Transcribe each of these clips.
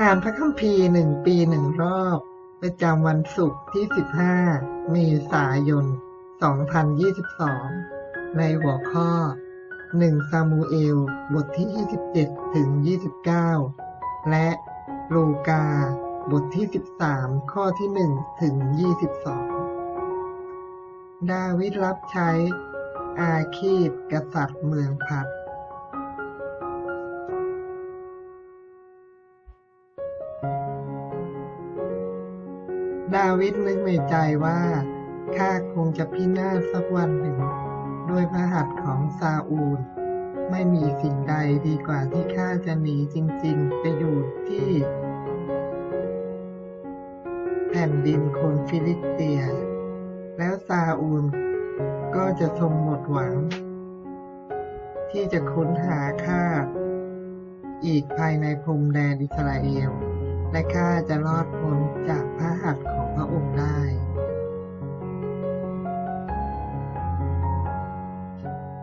อ่านพระคัมภีร์หนึ่งปีหนึ่งรอบ ประจำวันศุกร์ที่ 15 เมษายน 2022 ในหัวข้อ 1 ซามูเอล บทที่ 27 ถึง 29 และลูกา บทที่ 13 ข้อที่ 1 ถึง 22 ดาวิดรับใช้อาคีดกษัตริย์เมืองพัด ดาวิดนึกในใจว่า ข้าคงจะพินาศสักวันหนึ่ง ด้วยพระหัตถ์ของซาอูล ไม่มีสิ่งใดดีกว่าที่ข้าจะหนีจริง ๆ ไปอยู่ที่ แผ่นดินคนฟิลิสเตีย แล้วซาอูลก็จะทรงหมดหวัง ที่จะค้นหาข้าอีกภายในพรมแดนอิสราเอล และข้าจะรอดพ้นจากพระหัตถ์ของ พระองค์ได้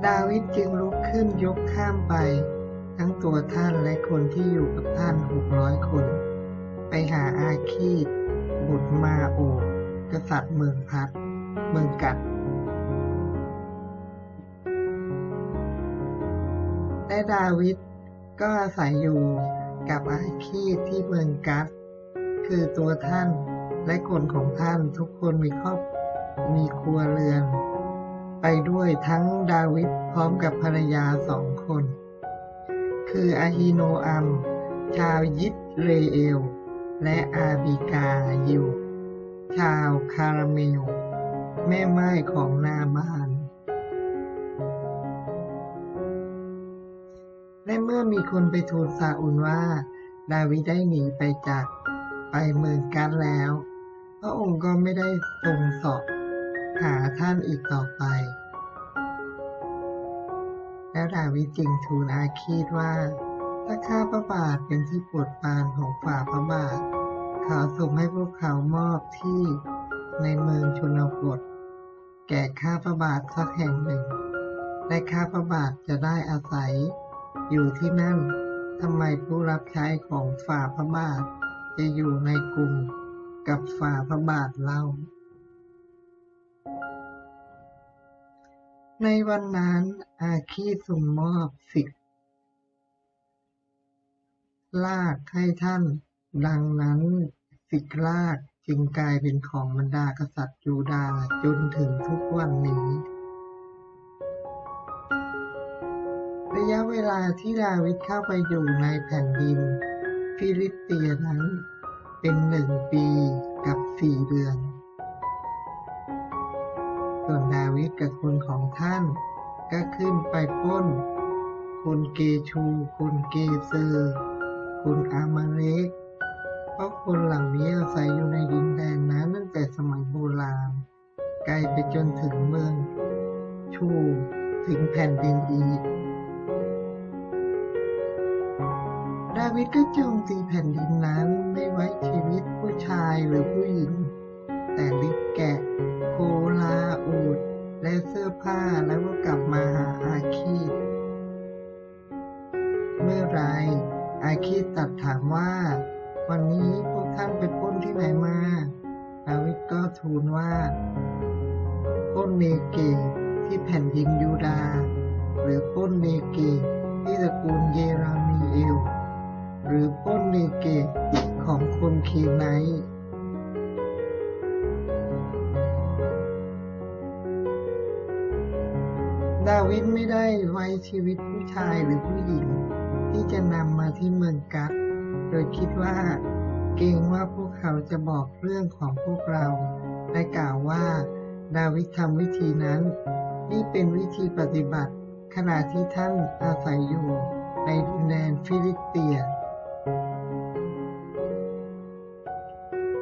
ดาวิดจึงลุกขึ้นยกข้ามไป ทั้งตัวท่านและคนที่อยู่กับท่านหกร้อยคน ไปหาอาคีดบุตรมาโอ กษัตริย์เมืองพัดเมืองกัดและดาวิดก็อาศัยอยู่กับอาคีดที่เมืองกัดคือตัวท่าน และคนของท่านทุกคนมีครอบมีครัวเรือน ไปด้วยทั้งดาวิดพร้อมกับภรรยาสองคน คืออาฮิโนอัม ชาวยิตเรเอล และอาบิกายิว ชาวคาราเมล แม่ไม้ของนาบาน และเมื่อมีคนไปทูลซาอุลว่า ดาวิดได้หนีไปจากไปเมืองกัดแล้ว พระองค์ก็ไม่ได้ทรงสอบหาท่านอีกต่อไป แล้วดาวิดจึงทูลอาคีดว่า ถ้าข้าพระบาทเป็นที่โปรดปรานของฝ่าพระบาทขอส่งให้พวกเขามอบที่ในเมืองชนบทแก่ข้าพระบาทสักแห่งหนึ่ง และข้าพระบาทจะได้อาศัย อยู่ที่นั่นทำไมผู้รับใช้ของฝ่าพระบาทจะอยู่ในกลุ่ม กับฝ่าพระบาทเล่าในวันนั้นอาคีสุมมอบสิกลากให้ท่าน ดังนั้นสิกลากจึงกลายเป็นของบรรดากษัตริย์ยูดาห์จนถึงทุกวันนี้ ระยะเวลาที่ดาวิดเข้าไปอยู่ในแผ่นดิน ฟิลิสเตียนั้น เป็นหนึ่งปีกับสี่เดือน ส่วนดาวิดกับคนของท่านก็ขึ้นไปป้น คนเกชู คนเกเซอร์คนอามาเลกเพราะคนเหล่านี้อาศัยอยู่ในดินแดนนั้นตั้งแต่สมัยโบราณไกลไปจนถึงเมืองชูถึงแผ่นดินอียิปต์ ดาวิดก็โจมตีแผ่นดินนั้นไม่ไว้ชีวิตผู้ชายหรือผู้หญิง แต่ลิบแกะ โคลาอูด และเสื้อผ้าแล้วก็กลับมาหาอาคีเมื่อไรอาคีตัดถามว่า วันนี้พวกท่านไปป้นที่ไหนมาดาวิดก็ทูลว่าป้นเนเกที่แผ่นดินยูดา หรือป้นเนเกที่ตระกูลเยรามีเอล หรือป้นเนเกตของคนเคไนท์ดาวิดไม่ได้ไว้ชีวิตผู้ชายหรือผู้หญิง ที่จะนำมาที่เมืองกัดโดยคิดว่าเกรงว่าพวกเขาจะบอกเรื่องของพวกเรา และกล่าวว่า ดาวิดทำวิธีนั้น นี่เป็นวิธีปฏิบัติขณะที่ท่านอาศัยอยู่ในดินแดนฟิลิสเตีย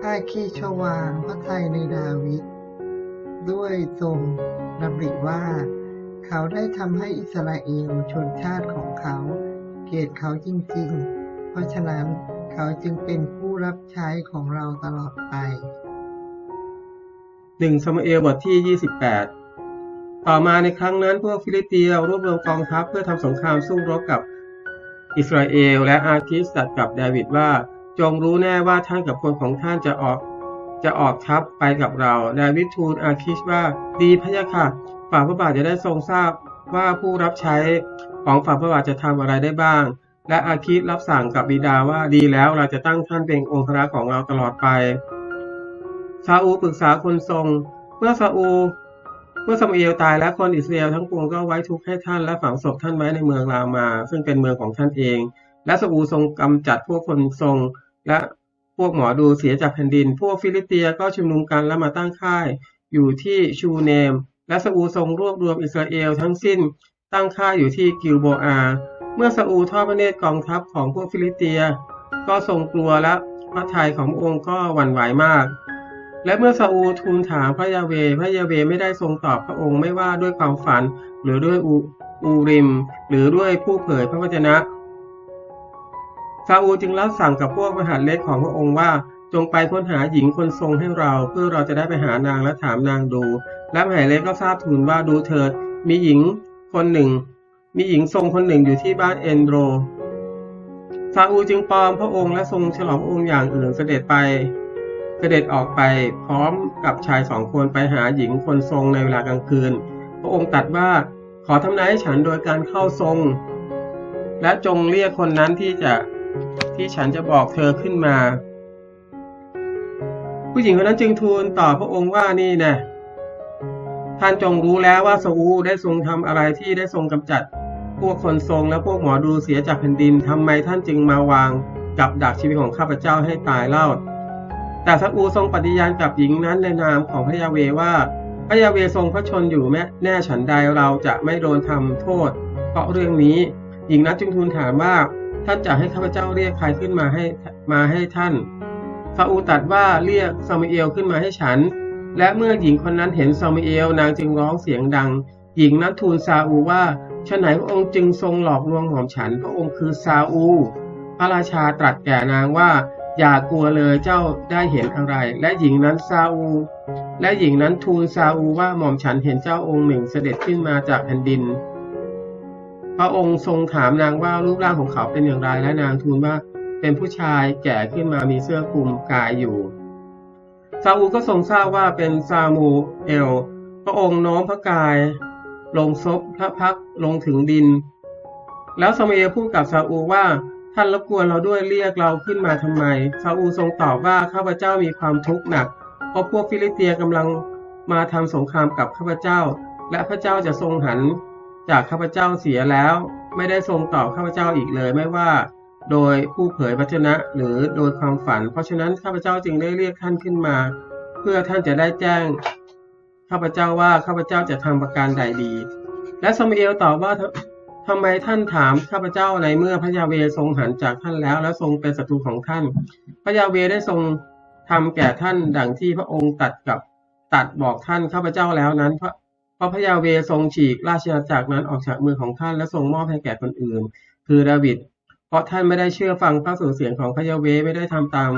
อาคีชวางพระทัยในดาวิดด้วยทรงดำริว่า เขาได้ทำให้อิสราเอลชนชาติของเขา เกลียดเขาจริง ๆ เพราะฉะนั้นเขาจึงเป็นผู้รับใช้ของเราตลอดไปหนึ่งซามูเอลบทที่ 28 ต่อมาในครั้งนั้นพวกฟิลิสเตียรวบรวมกองทัพเพื่อทำสงครามสู้รบกับ อิสราเอลและอาคิสตัดกับดาวิดว่า จงรู้แน่ว่าท่านกับคนของท่านจะออก จะออกทัพไปกับเราดาวิดทูลอาคิชว่าดีพะยะค่ะฝ่าพระบาทจะได้ทรงทราบว่าผู้รับใช้ของฝ่าพระบาทจะทำอะไรได้บ้าง และอาคิชรับสั่งกับบิดาว่าดีแล้วเราจะตั้งท่านเป็นองค์พระของเราตลอดไปซาอูปรึกษาคนทรง เมื่อซาอู มื่อซามูเอลตายแล้วคนอิสราเอลทั้งปวงก็ไว้ทุกข์ให้ท่านและฝังศพท่านไว้ในเมืองรามา ซึ่งเป็นเมืองของท่านเอง และซาอูทรงกำจัดพวกคนทรงและพวกหมอดูเสียจากแผ่นดิน พวกฟิลิเตียก็ชุมนุมกันและมาตั้งค่ายอยู่ที่ชูเนม และซาอูทรงรวบรวมอิสราเอลทั้งสิ้น ตั้งค่ายอยู่ที่กิลโบอา เมื่อซาอูทอดพระเนตรกองทัพของพวกฟิลิเตีย ก็ทรงกลัวและพระทัยขององค์ก็หวั่นไหวมาก และเมื่อซาอูทูลถามพระยาเว พระยาเวไม่ได้ทรงตอบพระองค์ไม่ว่าด้วยความฝัน หรือด้วยอูอริม หรือด้วยผู้เผยพระวจนะ ซาอูจึงรับสั่งกับพวกมหาเล็กของพระองค์ว่าจงไปค้นหาหญิงคนทรงให้เรา เพื่อเราจะได้ไปหานางและถามนางดู และมหาเล็กก็ทราบทูลว่าดูเถิด มีหญิงคนหนึ่ง มีหญิงทรงคนหนึ่งอยู่ที่บ้านเอนโดรซาอูจึงปลอมพระองค์และทรงฉลองพระองค์อย่างอื่นเสด็จไป เสด็จออกไปพร้อมกับชายสองคนไปหาหญิงคนทรงในเวลากลางคืน พระองค์ตรัสว่าขอทำนายให้ฉันโดยการเข้าทรง และจงเรียกคนนั้นที่จะที่ฉันจะบอกเธอขึ้นมา ผู้หญิงคนนั้นจึงทูลต่อพระองค์ว่านี่นะท่านจงรู้แล้วว่าซาอูได้ทรงทำอะไรที่ได้ทรงกำจัด พวกคนทรงและพวกหมอดูเสียจากแผ่นดินทำไมท่านจึงมาวางกับดักชีวิตของข้าพเจ้าให้ตายเล่า แต่ซาอูทรงปฏิญาณกับหญิงนั้นในนามของพระยาเวว่า พระยาเวทรงพระชนอยู่แม้แน่ฉันใดเราจะไม่โดนทำโทษ เพราะเรื่องนี้ หญิงนั้นจึงทูลถามว่าท่านจะให้ข้าพเจ้าเรียกใครขึ้นมาให้มาให้ท่านซาอูตรัสว่าเรียกซามูเอลขึ้นมาให้ฉัน และเมื่อหญิงคนนั้นเห็นซามูเอลนางจึงร้องเสียงดัง หญิงนั้นทูลซาอูว่าฉะไหนพระองค์จึงทรงหลอกลวงหอมฉัน พระองค์คือซาอู พระราชาตรัสแก่นางว่า อย่ากลัวเลยเจ้าได้เห็นอะไร และหญิงนั้นซาอู และหญิงนั้นทูลซาอูว่าหม่อมฉันเห็นเจ้าองค์หนึ่งเสด็จขึ้นมาจากแผ่นดิน พระองค์ทรงถามนางว่ารูปร่างของเขาเป็นอย่างไรและนางทูลว่าเป็นผู้ชายแก่ขึ้นมามีเสื้อคลุมกายอยู่ซาอูก็ทรงทราบว่าเป็นซามูเอล พระองค์น้อมพระกาย ลงซบพระพักลงถึงดิน แล้วซามูเอลพูดกับซาอูว่า ท่านรบกวนเราด้วยเรียกเราขึ้นมาทำไม ซาอูทรงตอบว่าข้าพเจ้ามีความทุกข์หนัก เพราะพวกฟิลิสเตียกำลังมาทำสงครามกับข้าพเจ้า และพระเจ้าจะทรงหัน จากข้าพเจ้าเสียแล้ว ไม่ได้ทรงตอบข้าพเจ้าอีกเลยไม่ว่า โดยผู้เผยพระชนะหรือโดยความฝัน เพราะฉะนั้นข้าพเจ้าจึงได้เรียกท่านขึ้นมา เพื่อท่านจะได้แจ้ง ข้าพเจ้าว่าข้าพเจ้าจะทำประการใดดี และซามูเอลตอบว่า ทำไมท่านถามข้าพเจ้าในเมื่อพระยาเวทรงหันจากท่านแล้ว และทรงเป็นศัตรูของท่าน พระยาเวได้ทรงทำแก่ท่านดังที่พระองค์ตัดกับตัดบอกท่านข้าพเจ้าแล้วนั้นเพราะเพราะพระยาเวทรงฉีกราชอาณาจักรนั้นออกจากมือของท่านและทรงมอบให้แก่คนอื่น คือดาวิดเพราะท่านไม่ได้เชื่อฟังพระสุเสียงของพระยาเวไม่ได้ทำตาม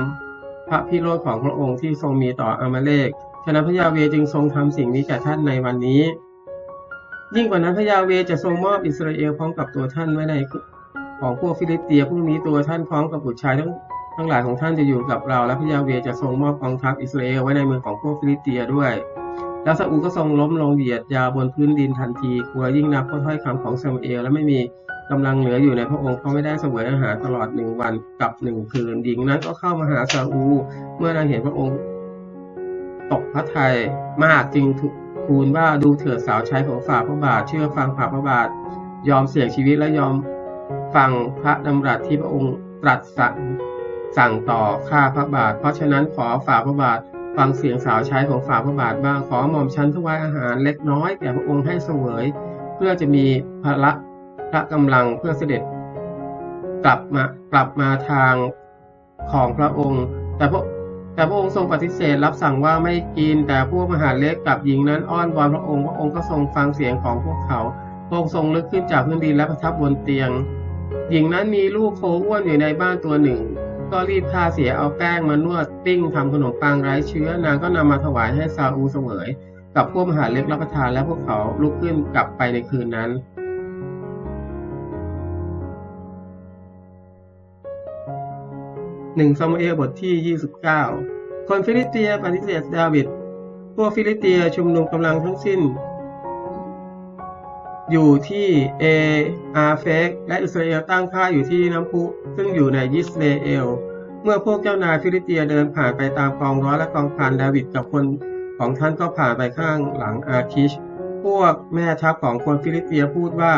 พระพิโรธของพระองค์ที่ทรงมีต่ออามาเลกฉะนั้นพระยาเวจึงทรงทำสิ่งนี้แก่ท่านในวันนี้ ยิ่งกว่านั้นพระยาเวจะทรงมอบอิสราเอลพร้อมกับตัวท่านไว้ในของพวกฟิลิสเตียพรุ่งนี้ตัวท่านพร้อมกับบุตรชายทั้งทั้งหลายของท่านจะอยู่กับเรา และพระยาเวจะทรงมอบกองทัพอิสราเอลไว้ในมือของพวกฟิลิสเตียด้วยแล้วซาอูก็ทรงล้มลงเหยียดยาบนพื้นดินทันทีกลัวยิ่งนักเพราะถ้อยคำของซามูเอลและไม่มีกำลังเหลืออยู่ในพระองค์เพราะไม่ได้เสวยอาหารตลอดหนึ่งวันกับหนึ่งคืนหญิงนั้นก็เข้ามาหาซาอู เมื่อนางเห็นพระองค์ตกพระทัยมากจึง ทูลว่าดูเถิดสาวใช้ของฝ่าพระบาท เชื่อฟังฝ่าพระบาท ยอมเสี่ยงชีวิตและยอมฟังพระดำรัสที่พระองค์ตรัสสั่งสั่งต่อข้าพระบาท เพราะฉะนั้นขอฝ่าพระบาท ฟังเสียงสาวใช้ของฝ่าพระบาทบ้างขอหม่อมชั้นถวายอาหารเล็กน้อยแก่พระองค์ให้เสวย เพื่อจะมีพละพระกำลังเพื่อเสด็จ กลับมากลับมาทางของพระองค์ แต่พระ แต่พระองค์ทรงปฏิเสธรับสั่งว่าไม่กิน แต่พวกมหาเล็กกับหญิงนั้นอ้อนวอนพระองค์ พระองค์ก็ทรงฟังเสียงของพวกเขา พระองค์ทรงลุกขึ้นจากพื้นดินและประทับบนเตียง หญิงนั้นมีลูกโคอ้วนอยู่ในบ้านตัวหนึ่ง ก็รีบพาเสียเอาแป้งมานวดปิ้งทำขนมปังไร้เชื้อ นางก็นำมาถวายให้ซาอูเสวยกับพวกมหาเล็กรับประทานและพวกเขาลุกขึ้นกลับไปในคืนนั้น ในหนึ่งซามูเอลบทที่ 29 คนฟิลิเตียปฏิเสธดาวิด พวกฟิลิเตียชุมนุมกำลังทั้งสิ้น อยู่ที่เออาเฟกและอิสราเอลตั้งค่ายอยู่ที่น้ำพุ ซึ่งอยู่ในยิสราเอล เมื่อพวกเจ้านายฟิลิเตียเดินผ่านไปตามกองร้อยและกองพันดาวิดกับคนของท่านก็ผ่านไปข้างหลังอาคิช พวกแม่ทัพของคนฟิลิเตียพูดว่า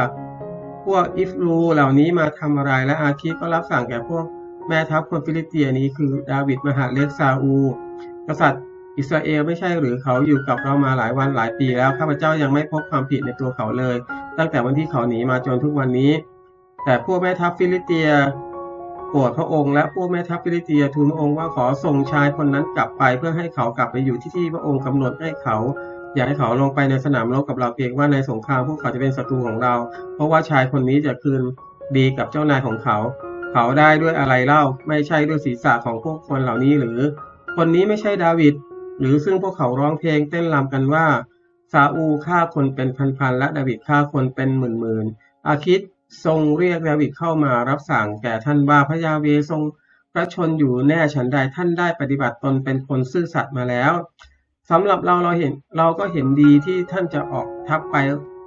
พวกอิฟรูเหล่านี้มาทำอะไรและอาคิชก็รับสั่งแก่พวก แม่ทัพคนฟิลิสเตียนี้คือดาวิดมหาเล็กซาอู กษัตริย์อิสราเอลไม่ใช่หรือเขาอยู่กับเรามาหลายวันหลายปีแล้วข้าพเจ้ายังไม่พบความผิดในตัวเขาเลย ตั้งแต่วันที่เขาหนีมาจนทุกวันนี้ แต่พวกแม่ทัพฟิลิสเตียโกรธพระองค์และพวกแม่ทัพฟิลิสเตียทูลพระองค์ว่าขอส่งชายคนนั้นกลับไปเพื่อให้เขากลับไปอยู่ที่ที่พระองค์กำหนดให้เขา อย่าให้เขาลงไปในสนามรบกับเราเกรงว่าในสงครามพวกเขาจะเป็นศัตรูของเรา เพราะว่าชายคนนี้จะคืนดีกับเจ้านายของเขา เขาได้ด้วยอะไรเล่า ไม่ใช่ด้วยศีรษะของพวกคนเหล่านี้หรือ คนนี้ไม่ใช่ดาวิด หรือซึ่งพวกเขาร้องเพลงเต้นรำกันว่า ซาอูฆ่าคนเป็นพันๆ และดาวิดฆ่าคนเป็นหมื่นๆ อาคิดทรงเรียกดาวิดเข้ามารับสั่งแก่ท่านว่าพระยาเวทรงพระชนอยู่แน่ฉันใดท่านได้ปฏิบัติตนเป็นคนซื่อสัตย์มาแล้วสำหรับเราเราเห็นเราก็เห็นดีที่ท่านจะออกทัพไป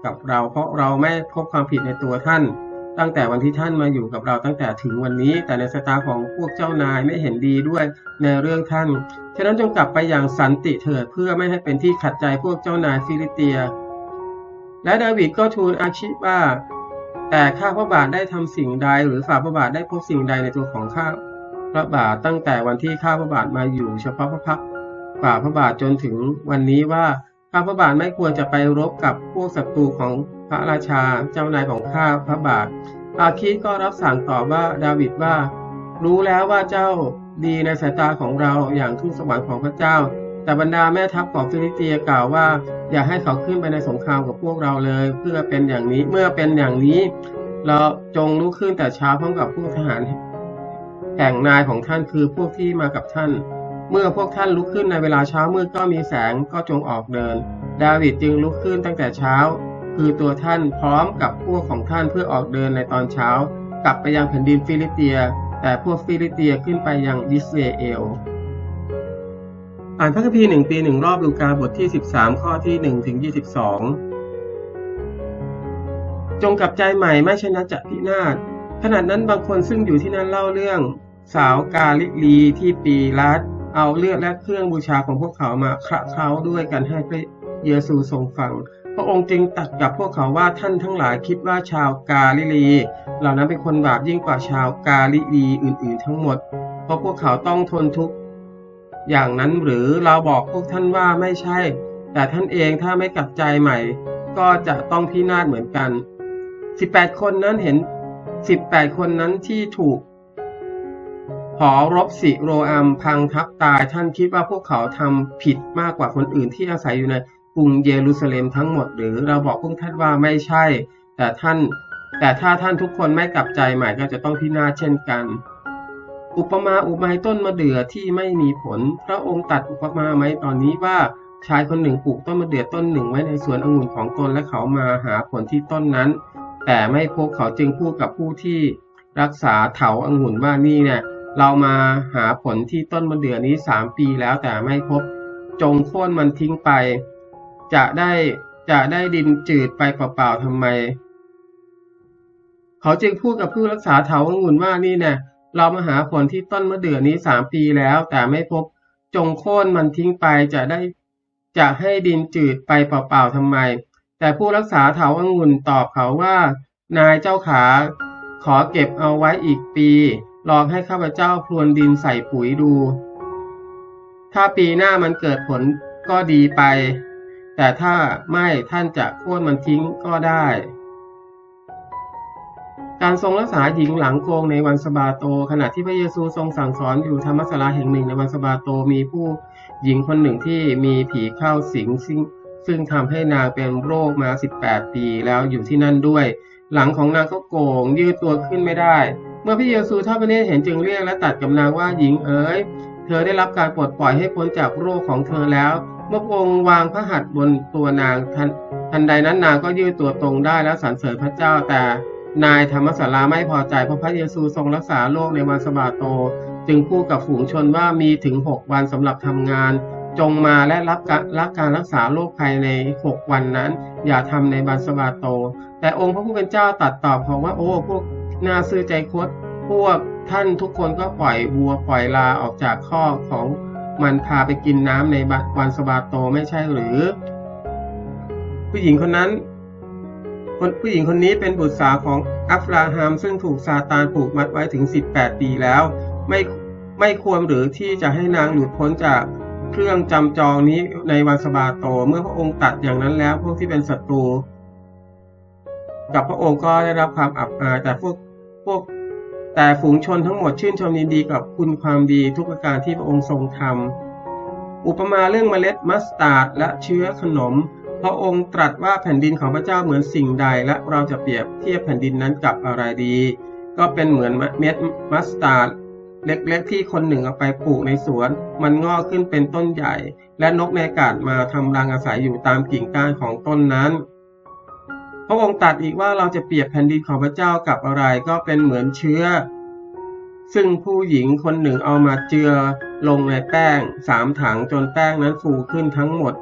กับเรา เพราะเราไม่พบความผิดในตัวท่าน ตั้งแต่วันที่ท่านมาอยู่กับเราตั้งแต่ถึงวันนี้ แต่ในสตาของพวกเจ้านายไม่เห็นดีด้วยในเรื่องท่าน ฉะนั้นจงกลับไปอย่างสันติเถิดเพื่อไม่ให้เป็นที่ขัดใจพวกเจ้านายฟิลิเตีย และดาวิดก็ทูลอาชิบว่า แต่ข้าพระบาทได้ทำสิ่งใด หรือฝ่าพระบาทได้พบสิ่งใดในตัวของข้าพระบาทตั้งแต่วันที่ข้าพระบาทมาอยู่เฉพาะพระพักฝ่าพระบาทจนถึงวันนี้ว่าข้าพระบาทไม่ควรจะไปรบกับพวกศัตรูของ พระราชาเจ้านายของข้าพระบาท อาคีก็รับสั่งตอบว่าดาวิดว่า รู้แล้วว่าเจ้าดีในสายตาของเราอย่างทูตสวรรค์ของพระเจ้า แต่บรรดาแม่ทัพของฟิลิสเตียกล่าวว่า อย่าให้เขาขึ้นไปในสงครามกับพวกเราเลย เพื่อเป็นอย่างนี้เมื่อเป็นอย่างนี้ เราจงลุกขึ้นแต่เช้าพร้อมกับผู้ทหารแห่งนายของท่านคือพวกที่มากับท่าน เมื่อพวกท่านลุกขึ้นในเวลาเช้ามืดก็มีแสงก็จงออกเดิน ดาวิดจึงลุกขึ้นตั้งแต่เช้า คือตัวท่านพร้อมกับพวกของท่านเพื่อออกเดินในตอนเช้า กลับไปยังแผ่นดินฟิลิเตีย แต่พวกฟิลิเตียขึ้นไปยังอิสราเอลอ่านพระคัมภีร์หนึ่งปีหนึ่งรอบลูกาบทที่ 13 ข้อที่1ถึง22 จงกลับใจใหม่ไม่ช่นนั้นจะพินาศขณะนั้นบางคนซึ่งอยู่ที่นั่นเล่าเรื่อง สาวกาลิลีที่ปีรัดเอาเลือดและเครื่องบูชาของพวกเขามาคระเคล้าด้วยกันให้พระเยซูทรงฟัง พระองค์จึงตรัสกับพวกเขาว่าท่านทั้งหลายคิดว่าชาวกาลิลี เหล่านั้นเป็นคนบาปยิ่งกว่าชาวกาลิลีอื่นๆ ทั้งหมด เพราะพวกเขาต้องทนทุกข์อย่างนั้นหรือเราบอกพวกท่านว่าไม่ใช่ แต่ท่านเองถ้าไม่กลับใจใหม่ ก็จะต้องพินาศเหมือนกัน 18 คนนั้นเห็น 18 คนนั้นที่ถูกหอรบสิโรอัมพังทับตายท่านคิดว่าพวกเขาทำผิดมากกว่าคนอื่นที่อาศัยอยู่ใน กรุงเยรูซาเล็มทั้งหมดหรือเราบอกพวกท่านว่าไม่ใช่ แต่ท่าน แต่ถ้าท่านทุกคนไม่กลับใจใหม่ก็จะต้องพินาศเช่นกัน อุปมาอุปไมยต้นมะเดื่อที่ไม่มีผล พระองค์ตัดอุปมาไหมตอนนี้ว่าชายคนหนึ่งปลูกต้นมะเดื่อต้นหนึ่งไว้ในสวนองุ่นของตนและเขามาหาผลที่ต้นนั้น แต่ไม่พบเขาจึงพูดกับผู้ที่รักษาเถาองุ่นว่านี่เนี่ยเรามาหาผลที่ต้นมะเดื่อนี้สามปีแล้วแต่ไม่พบ จงโค่นมันทิ้งไป จะได้จะได้ดินจืดไปเปล่าๆทำไม เขาจึงพูดกับผู้รักษาเถาองุ่นว่านี่เนี่ยเรามาหาผลที่ต้นมะเดื่อนี้สามปีแล้ว แต่ไม่พบจงโค่นมันทิ้งไปจะได้จะให้ดินจืดไปเปล่าๆทำไม แต่ผู้รักษาเถาองุ่นตอบเขาว่า นายเจ้าขา ขอเก็บเอาไว้อีกปี ลองให้ข้าพเจ้าพรวนดินใส่ปุ๋ยดู ถ้าปีหน้ามันเกิดผลก็ดีไป แต่ถ้าไม่ท่านจะโค่นมันทิ้งก็ได้ การทรงรักษาหญิงหลังโกงในวันสะบาโต ขณะที่พระเยซูทรงสั่งสอนอยู่ธรรมศาลาแห่งหนึ่งในวันสะบาโตมีผู้หญิงคนหนึ่งที่มีผีเข้าสิงซึ่งซึ่งทำให้นางเป็นโรคมา 18 ปีแล้วอยู่ที่นั่นด้วย หลังของนางก็โกงยืดตัวขึ้นไม่ได้ เมื่อพระเยซูทอดพระเนตรเห็นจึงเรียกและตัดกับนางว่าหญิงเอ๋ย เธอได้รับการปลดปล่อยให้พ้นจากโรคของเธอแล้ว เมื่อพระองค์วางพระหัตถ์บนตัวนางทันทันใดนั้นนางก็ยืดตัวตรงได้และสรรเสริญพระเจ้าแต่นายธรรมศาลาไม่พอใจเพราะพระเยซูทรงรักษาโรคในวันสะบาโต จึงพูดกับฝูงชนว่ามีถึงหกวันสำหรับทำงาน จงมาและรับการรับการรักษาโรคภายในหกวันนั้น อย่าทำในบันสบาโต แต่องค์พระผู้เป็นเจ้าตัดตอบเขาว่าโอ้พวกน่าซื่อใจคดพวกท่านทุกคนก็ปล่อยวัวปล่อยลาออกจากข้อของ มันพาไปกินน้ำในวันสบาโตไม่ใช่หรือ ผู้หญิงคนนั้นคนผู้หญิงคนนี้เป็นบุตรสาวของอัฟราฮัมซึ่งถูกซาตานผูกมัดไว้ถึง 18 ปีแล้ว ไม่ไม่ควรหรือที่จะให้นางหลุดพ้นจากเครื่องจำจองนี้ในวันสบาโต เมื่อพระองค์ตัดอย่างนั้นแล้ว พวกที่เป็นศัตรู กับพระองค์ก็ได้รับความอับอายแต่พวกพวก แต่ฝูงชนทั้งหมดชื่นชมยินดีกับคุณความดีทุกประการที่พระองค์ทรงทำอุปมาเรื่องเมล็ดมัสตาร์ดและเชื้อขนม พระองค์ตรัสว่าแผ่นดินของพระเจ้าเหมือนสิ่งใด และเราจะเปรียบเทียบแผ่นดินนั้นกับอะไรดี ก็เป็นเหมือนเม็ดมัสตาร์ดเล็กๆที่คนหนึ่งเอาไปปลูกในสวน มันงอกขึ้นเป็นต้นใหญ่ และนกในอากาศมาทำรังอาศัยอยู่ตามกิ่งก้านของต้นนั้น พระองค์ตรัสอีกว่าเราจะเปรียบแผ่นดินของพระเจ้ากับอะไรก็เป็นเหมือนเชื้อ ซึ่งผู้หญิงคนหนึ่งเอามาเจือลงในแป้งสามถังจนแป้งนั้นฟูขึ้นทั้งหมด